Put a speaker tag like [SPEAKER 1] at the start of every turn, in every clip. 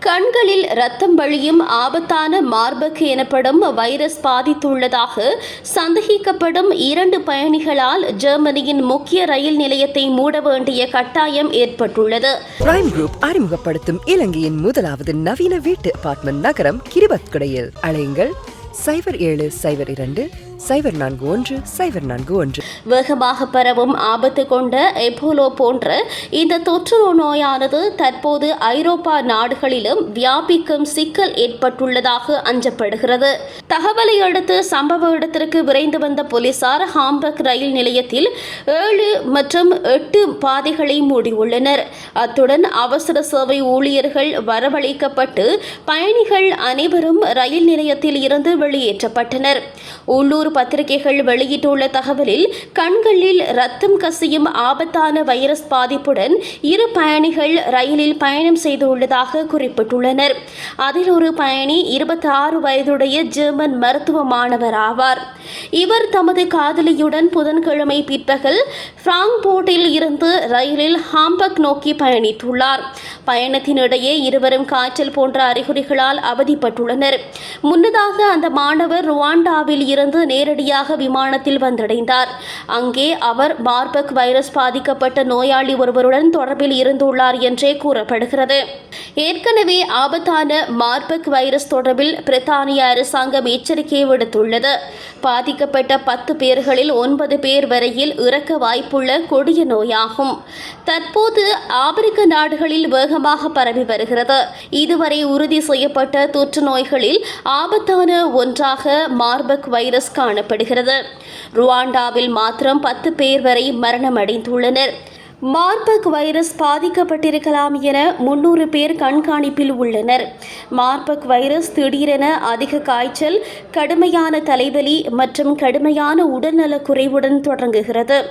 [SPEAKER 1] கண்களில் ரத்தம் வழியும் ஆபத்தான மார்பக் எனப்படும் வைரஸ் பாதித்துள்ளதாக சந்தேகிக்கப்படும் இரண்டு பயணிகளால் ஜெர்மனியின் முக்கிய ரயில் நிலையத்தை மூட வேண்டிய கட்டாயம் ஏற்பட்டுள்ளது.
[SPEAKER 2] பிரைம் குரூப் அறிமுகப்படுத்தும் இலங்கையின் முதலாவது நவீன வீட்டு அபார்ட்மெண்ட் நகரம் கிரிபத்குடையில் அழையுங்கள் சைபர் ஏழு சைபர் இரண்டு சைபர் நான்கு ஒன்று சைபர் நான்கு ஒன்று.
[SPEAKER 1] வேகமாக பரவும் ஆபத்து கொண்ட எபோலோ போன்ற இந்த தொற்று நோயானது தற்போது ஐரோப்பா நாடுகளிலும் வியாபிக்கும் சிக்கல் ஏற்பட்டுள்ளதாக அஞ்சப்படுகிறது. தகவலை அடுத்து சம்பவ இடத்திற்கு விரைந்து வந்த போலீசார் ஹாம்பர்க் ரயில் நிலையத்தில் ஏழு மற்றும் எட்டு பாதைகளை மூடியுள்ளனர். அத்துடன் அவசர சேவை ஊழியர்கள் வரவழைக்கப்பட்டு பயணிகள் அனைவரும் ரயில் நிலையத்தில் இருந்து வெளியேற்றப்பட்டனர். உள்ளூர் பத்திரிகைகள் வெளியிட்டுள்ள தகவலில் கண்களில் ரத்தம் கசியும் ஆபத்தான வைரஸ் பாதிப்புடன் இரு பயணிகள் ரயிலில் பயணம் செய்துள்ளதாக குறிப்பிட்டுள்ளனர். அதில் ஒரு பயணி இருபத்தி ஆறு வயதுடைய ஜெர்மன் மருத்துவ மாணவர் ஆவார். இவர் தமது காதலியுடன் புதன்கிழமை பிற்பகல் பிராங்க்போர்ட்டில் இருந்து ரயிலில் ஹாம்பக் நோக்கி பயணித்துள்ளார். பயணத்தினிடையே இருவரும் காய்ச்சல் போன்ற அறிகுறிகளால் அவதிப்பட்டுள்ளனர். முன்னதாக அந்த மாணவர் ருவாண்டாவில் இருந்து நேரடியாக விமானத்தில் வந்தடைந்தார். அங்கே அவர் மார்பக் வைரஸ் பாதிக்கப்பட்ட நோயாளி ஒருவருடன் தொடர்பில் இருந்துள்ளார் என்றே கூறப்படுகிறது. ஏற்கனவே ஆபத்தான மார்பக் வைரஸ் தொடர்பில் பிரித்தானிய அரசாங்கம் எச்சரிக்கை விடுத்துள்ளது. பாதிக்கப்பட்ட பத்து பேர்களில் ஒன்பது பேர் வரையில் இறக்க வாய்ப்புள்ள கொடிய நோயாகும். தற்போது ஆப்பிரிக்க நாடுகளில் வேகமாக பரவி வருகிறது. இதுவரை உறுதி செய்யப்பட்ட தொற்று நோய்களில் ஆபத்தான ஒன்றாக மார்பக் வைரஸ் காணப்படுகிறது. ருவாண்டாவில் மாத்திரம் பத்து பேர் வரை மரணமடைந்துள்ளனர். மார்பக் வைரஸ் பாதிக்கப்பட்டிருக்கலாம் என முன்னூறு பேர் கண்காணிப்பில் உள்ளனர். மார்பக் வைரஸ் திடீரென அதிக காய்ச்சல் கடுமையான தலைவலி மற்றும் கடுமையான உடல்நலக் குறைவுடன் தொடங்குகிறது.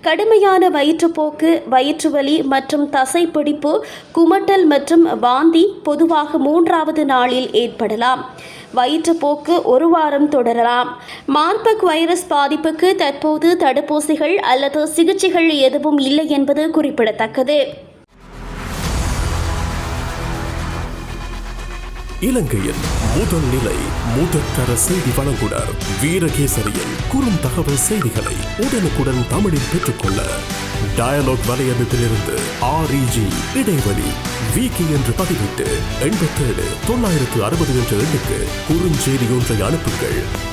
[SPEAKER 1] கடுமையான வயிற்றுப்போக்கு வயிற்றுவலி மற்றும் தசைப்பிடிப்பு குமட்டல் மற்றும் வாந்தி பொதுவாக மூன்றாவது நாளில் ஏற்படலாம். வயிற்றுப்போக்கு ஒரு வாரம் தொடரலாம். மார்பக் வைரஸ் பாதிப்புக்கு தற்போது தடுப்பூசிகள் அல்லது சிகிச்சைகள் எதுவும் இல்லை என்பது குறிப்பிடத்தக்கது.
[SPEAKER 3] இலங்கையின் முதல் நிலை முதற்கர செய்தி வழங்குனர் வீரகேசரியின் குறும் தகவல் செய்திகளை உடனுக்குடன் தமிழில் பெற்றுக்கொள்ள டயலாக் வலையமைப்பிலிருந்து ஆர்இஜி இடைவெளி விகி என்று பதிவிட்டு எண்பத்தேழு தொள்ளாயிரத்து அறுபது என்ற எண்ணுக்கு குறுஞ்செய்தி ஒன்றை அனுப்புங்கள்.